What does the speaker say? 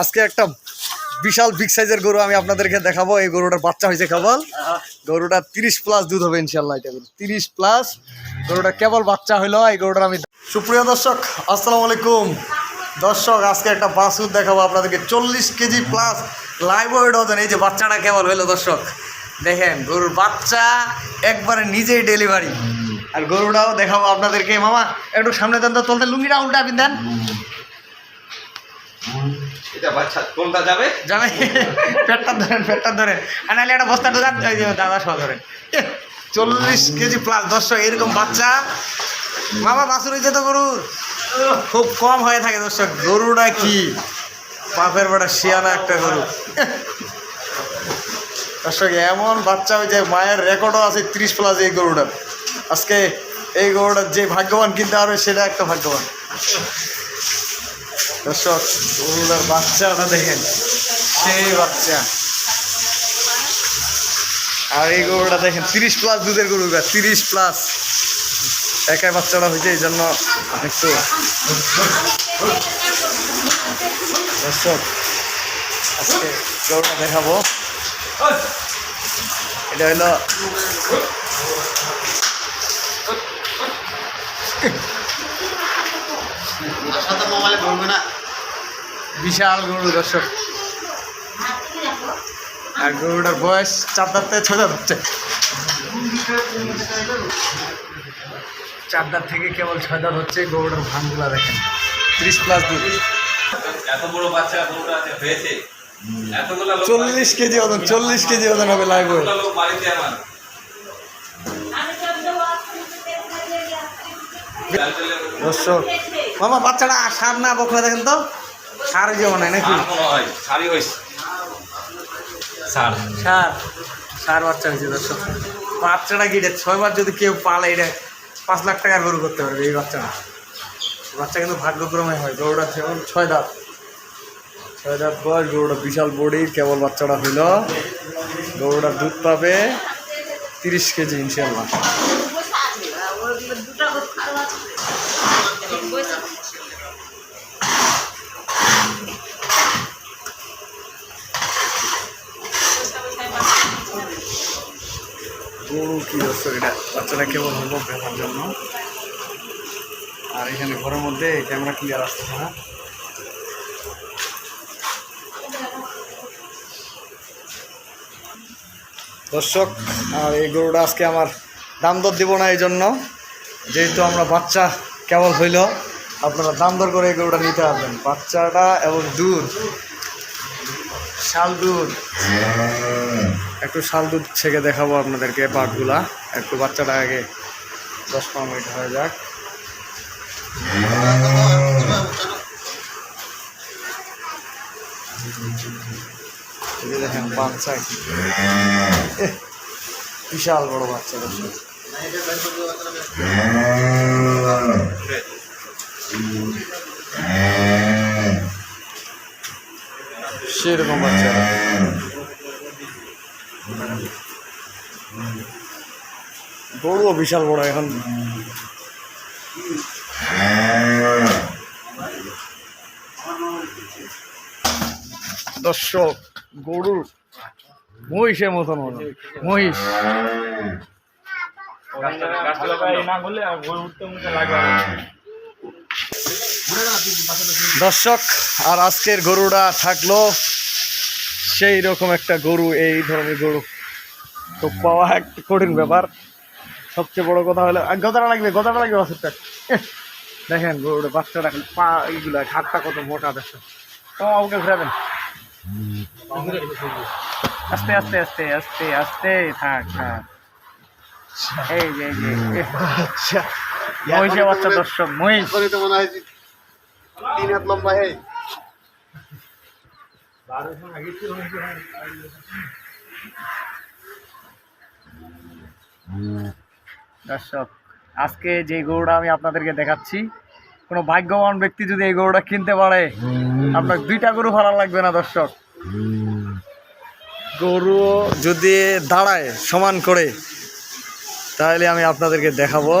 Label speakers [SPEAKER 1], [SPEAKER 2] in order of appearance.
[SPEAKER 1] আজকে একটা বিশাল বিগ সাইজের গরু আমি আপনাদেরকে দেখাবো। এই গরুটার বাচ্চা হয়েছে কেবল গরুটা তিরিশ প্লাস দুধ হবে ইনশাল্লাহ এটা তিরিশ প্লাস গরুটা কেবল বাচ্চা হইল, এই গরুটার আমি সুপ্রিয় দর্শক, আসসালামু আলাইকুম। দর্শক, আজকে একটা বাসুর দেখাবো আপনাদেরকে। চল্লিশ কেজি প্লাস লাইভ ওয়েট ওজন, এই যে বাচ্চাটা কেবল হইল দর্শক। দেখেন, গরুর বাচ্চা একবারে নিজেই ডেলিভারি আর গরুটাও দেখাবো আপনাদেরকে। মামা, একটু সামনে দেন তো চলতে লুঙ্গিটা উল্টা আপনি দেন। একটা চল্লিশ কেজি প্লাস এরকম বাচ্চা। বাছুর হয়েছে তো খুব কম হয়ে থাকে দর্শক। গরুটা কি? বাপের বেটা শিয়ানা একটা গরু। দর্শক, এমন বাচ্চা হয়েছে, মায়ের রেকর্ডও আছে ত্রিশ প্লাস এই গরুটার। আজকে এই গরুটার যে ভাগ্যবান কিনতে পারবে সেটা একটা ভাগ্যবান। দর্শক গরুটার বাচ্চাটা দেখেন, সেই বাচ্চা। আর এই গরুটা দেখেন, তিরিশ প্লাস দুধের গরু তিরিশ প্লাস একাই বাচ্চাটা হয়েছে, এই জন্য একটু দর্শক, আজকে গরুটা দেখাবো। এটা হলো বিশাল গরু দর্শক। আর গরুটার বয়স চার দাঁত থেকে ছয় দাঁত হচ্ছে। চার দাঁত থেকে কেবল ছয় দাঁত হচ্ছে গরুটার ভাঙগুলা দেখেন। ত্রিশ প্লাস দুধ।
[SPEAKER 2] এত বড় বাচ্চা গরুটা আছে হয়েছে?
[SPEAKER 1] চল্লিশ কেজি ওজন চল্লিশ কেজি ওজন হবে লাইভ দর্শক মামা বাচ্চাটা সার না বকলে দেখেন তো? সার যে মনে হয় নাকি?
[SPEAKER 2] সার হয় হয়েছে। সার।
[SPEAKER 1] সার। সার বাচ্চা হয়েছে দর্শক। বাচ্চাটা কি এটা ছয়বার যদি কেউ পালে এটা পাঁচ লাখ টাকার গরু করতে পারবে এই বাচ্চাটা। বাচ্চা কিন্তু ভাগ্যক্রমে হয়। গরুটা কেবল ছয় দাঁত। ছয় দাঁত বয়স গরুটা বিশাল বডি কেবল বাচ্চাটা হইল। গরুটার দুধ পাবে তিরিশ কেজি ইনশাল্লাহ গরু কি দর্শক এটা বাচ্চাটা কেবল হলো বেচার জন্য? আর এখানে ঘরের মধ্যে ক্যামেরা ক্লিয়ার আসতেছে না। দর্শক, আর এই গরুটা আজকে আমার দাম দর দিব না এই জন্য যেহেতু আমরা বাচ্চা কেবল হইল, আপনারা দাম দর করে এই গরুটা নিতে পারবেন। বাচ্চাটা এবং দুধ, শাল দুধ। একটু শাল দুধ ছেঁকে দেখাবো আপনাদেরকে পাটগুলা। একটু বাচ্চাটা আগে দশ পনেরো মিনিট হয়ে যাক। দেখেন বাচ্চা বিশাল বড় বাচ্চা সেরকম বাচ্চা। গরুও বিশাল বড় এখন। দর্শক, গরুর মহিষের মতন মনে মহিষ। দর্শক, আর আজকের গরুটা থাকল সেই রকম একটা গরু এই ধরনের গরু। তো পাওয়া একটা কঠিন ব্যাপার। সবচেয়ে বড় কথা হলো গদাটা লাগবে গদাটা লাগবে বাছুরটা এহ, দেখেন গরুটা বাচ্চাটা পা এইগুলো হাতটা কত মোটা দেখছেন তো ওকে ঘুরাবেন। আস্তে আস্তে আস্তে আস্তে আস্তে থাক থাক। এই যে যে। মহিষের বাচ্চা দর্শক মহিষ।
[SPEAKER 3] তো মনে হয় যে তিন হাত
[SPEAKER 1] দর্শক, আজকে যে গরুটা আমি আপনাদেরকে দেখাচ্ছি, কোনো ভাগ্যবান ব্যক্তি যদি এই গরুটা কিনতে পারে, আপনার দুইটা গরু ভালো লাগবে না, দর্শক। গরু যদি দাঁড়ায় সমান করে, তাহলে আমি আপনাদেরকে দেখাবো।